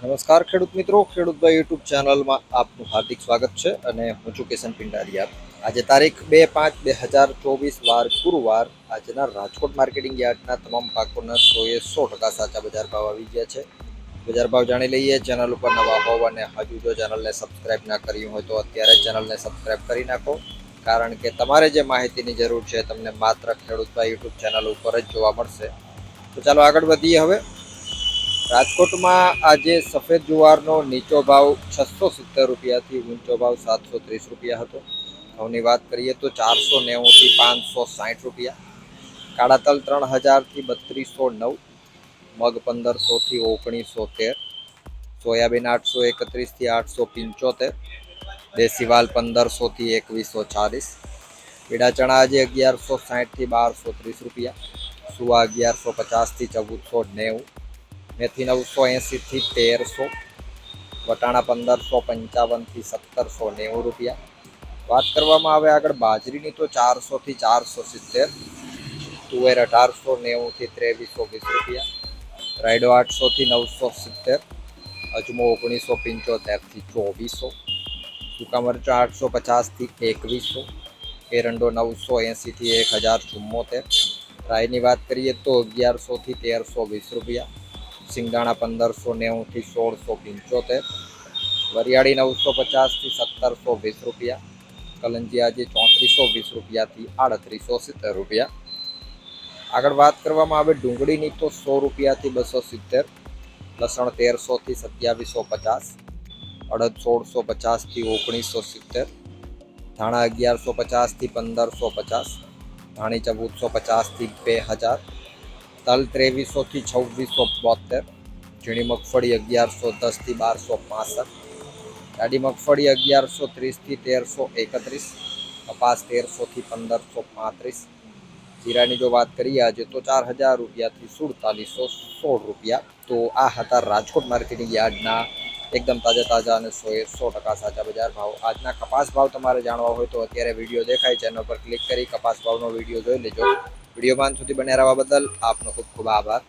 નમસ્કાર ખેડૂત મિત્રો ખેડૂતભાઈ યુટ્યુબ ચેનલમાં આપનું હાર્દિક સ્વાગત છે અને હું છું કિશન પિંડારિયા. આજે તારીખ બે પાંચ બે હજાર ચોવીસ, વાર ગુરુવાર આજના રાજકોટ માર્કેટિંગ યાર્ડના તમામ પાકોના સોએ સો ટકા સાચા બજાર ભાવ આવી ગયા છે. બજાર ભાવ જાણી લઈએ, ચેનલ ઉપર નવા હોવ અને હજુ જો ચેનલને સબસ્ક્રાઇબ ના કર્યું હોય તો અત્યારે ચેનલને સબસ્ક્રાઇબ કરી નાખો. કારણ કે તમારે જે માહિતીની જરૂર છે તમને માત્ર ખેડૂતભાઈ યુટ્યુબ ચેનલ ઉપર જ જોવા મળશે. તો ચાલો આગળ વધીએ હવે. રાજકોટમાં આજે સફેદ જુવારનો નીચો ભાવ છસો સિત્તેર રૂપિયાથી ઊંચો ભાવ સાતસો ત્રીસ રૂપિયા હતો. ઘઉંની વાત કરીએ તો ચારસો નેવુંથી પાંચસો સાઠ રૂપિયા. કાળા તલ ત્રણ હજારથી બત્રીસો નવ, મગ પંદરસોથી ઓગણીસો તેર, સોયાબીન આઠસો એકત્રીસથી આઠસો પંચોતેર દેશી વાલ પંદરસોથી એકવીસો ચાલીસ પીડા ચણા આજે અગિયારસો સાઠથી બારસો ત્રીસ રૂપિયા, સુવા અગિયારસો પચાસથી ચૌદસો નેવું મેથી નવસો એંસીથી તેરસો, વટાણા પંદરસો, પંચાવનથી સત્તરસો નેવું રૂપિયા. વાત કરવામાં આવે આગળ બાજરીની તો ચારસોથી ચારસો સિત્તેર, તુવેર અઢારસો નેવુંથી ત્રેવીસો વીસ રૂપિયા, રાયડો આઠસોથી નવસો સિત્તેર, અજમો ઓગણીસો પંચોતેરથી ચોવીસો, સૂકા મરચાં આઠસો પચાસથી એકવીસો, એરંડો નવસો એંસીથી એક હજાર ચુમ્મોતેર. રાયની વાત કરીએ તો અગિયારસોથી તેરસો વીસ રૂપિયા. સિંગદાણા પંદરસો નેવુંથી સોળસો પંચોતેર, વરિયાળી નવસો પચાસથી સત્તરસો વીસ રૂપિયા, કલંજી આજે ચોત્રીસો વીસ રૂપિયાથી આડત્રીસો સિત્તેર રૂપિયા. આગળ વાત કરવામાં આવે ડુંગળીની તો સો રૂપિયાથી બસો સિત્તેર, લસણ તેરસોથી સત્યાવીસો પચાસ, અડદ સોળસો પચાસથી ઓગણીસો સિત્તેર, ધાણા અગિયારસો પચાસથી પંદરસો પચાસ, ધાણી ચૌદસો પચાસથી બે હજાર તલ ત્રેવીસોથી છવ્વીસો બોતેર, ઝીણી મગફળી અગિયારસો દસથી બારસો પાસઠ, જાડી મગફળી અગિયારસો ત્રીસથી તેરસો એકત્રીસ, કપાસ તેરસોથી પંદરસો પાંત્રીસ, જીરાની જો વાત કરીએ આજે તો ચાર હજાર રૂપિયાથી સુડતાલીસો સોળ રૂપિયા, તો આ હતા રાજકોટ માર્કેટિંગ યાર્ડના એકદમ તાજા તાજા અને એ સો ટકા સાચા બજાર ભાવ. આજના કપાસ ભાવ તમારે જાણવા હોય તો અત્યારે વીડિયો દેખાય, ચેનલ પર ક્લિક કરી કપાસ ભાવનો વીડિયો જોઈ લેજો. વિડીયોમાં પાન સુધી બન્યા રહેવા બદલ આપનો ખૂબ ખૂબ આભાર.